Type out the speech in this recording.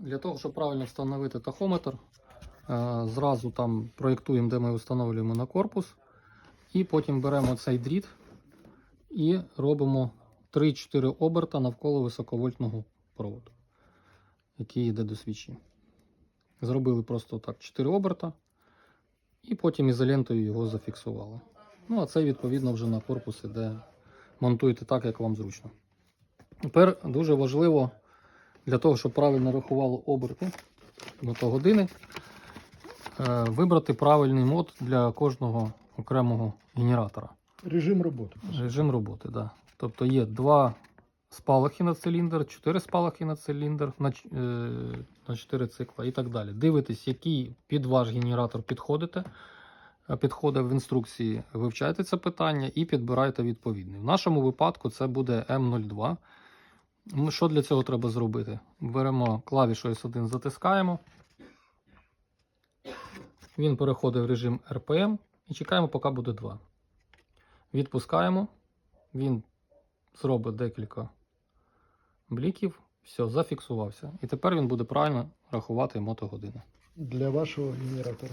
Для того, щоб правильно встановити тахометр, е, зразу там проєктуємо, де ми встановлюємо на корпус, і потім беремо цей дріт і робимо 3-4 оберта навколо високовольтного проводу, який йде до свічі. Зробили просто так 4 оберта, і потім ізолентою його зафіксували. Ну, а це відповідно вже на корпус іде. Монтуєте так, як вам зручно. Тепер дуже важливо для того, щоб правильно рахувало оберти мотогодини, е, вибрати правильний мод для кожного окремого генератора. Режим роботи. Режим роботи, да. Тобто є два спалахи на циліндр, чотири спалахи на циліндр на, е, на 4 цикла і так далі. Дивитесь, який під ваш генератор підходите. е, Підходить в інструкції, вивчайте це питання і підбирайте відповідний. В нашому випадку це буде М02. Ми- Що для цього треба зробити? Беремо клавішу S1, затискаємо. Він переходить в режим RPM і чекаємо, поки буде 2. Відпускаємо. Він зробить декілька бліків. Все, зафіксувався. І тепер він буде правильно рахувати мотогодини. Для вашого генератора.